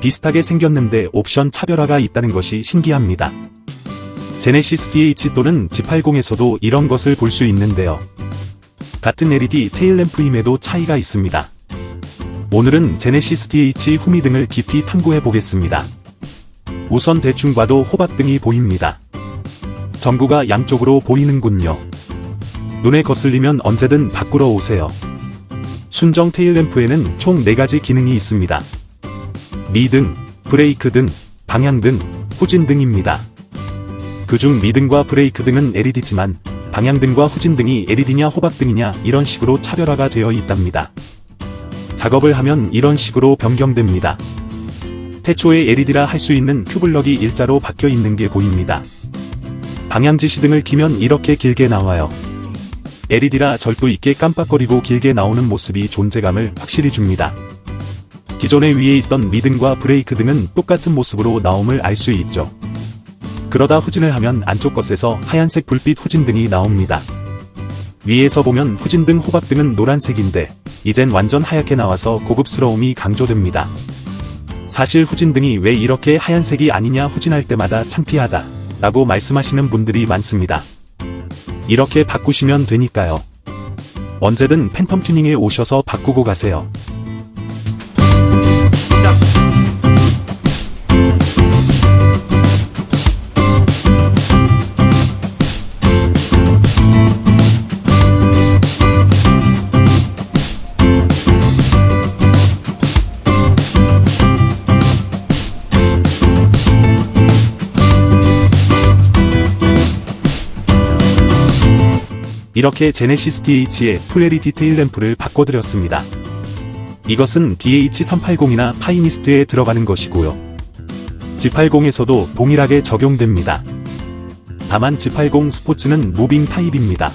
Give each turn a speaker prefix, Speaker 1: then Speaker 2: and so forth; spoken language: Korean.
Speaker 1: 비슷하게 생겼는데 옵션 차별화가 있다는 것이 신기합니다. 제네시스 DH 또는 G80에서도 이런 것을 볼 수 있는데요. 같은 LED 테일램프임에도 차이가 있습니다. 오늘은 제네시스 DH 후미 등을 깊이 탐구해 보겠습니다. 우선 대충 봐도 호박등이 보입니다. 전구가 양쪽으로 보이는군요. 눈에 거슬리면 언제든 바꾸러 오세요. 순정 테일램프에는 총 4가지 기능이 있습니다. 미등, 브레이크 등, 방향 등, 후진 등입니다. 그중 미등과 브레이크 등은 LED지만 방향 등과 후진 등이 LED냐 호박 등이냐 이런 식으로 차별화가 되어 있답니다. 작업을 하면 이런 식으로 변경됩니다. 태초에 LED라 할 수 있는 큐블럭이 일자로 박혀 있는 게 보입니다. 방향 지시 등을 키면 이렇게 길게 나와요. LED라 절도 있게 깜빡거리고 길게 나오는 모습이 존재감을 확실히 줍니다. 기존에 위에 있던 미등과 브레이크 등은 똑같은 모습으로 나옴을 알 수 있죠. 그러다 후진을 하면 안쪽 것에서 하얀색 불빛 후진등이 나옵니다. 위에서 보면 후진등 호박등은 노란색인데 이젠 완전 하얗게 나와서 고급스러움이 강조됩니다. 사실 후진등이 왜 이렇게 하얀색이 아니냐 후진할 때마다 창피하다 라고 말씀하시는 분들이 많습니다. 이렇게 바꾸시면 되니까요. 언제든 팬텀 튜닝에 오셔서 바꾸고 가세요. 이렇게 제네시스 DH의 풀LED 디테일 램프를 바꿔드렸습니다. 이것은 DH380이나 파이니스트에 들어가는 것이고요. G80에서도 동일하게 적용됩니다. 다만 G80 스포츠는 무빙 타입입니다.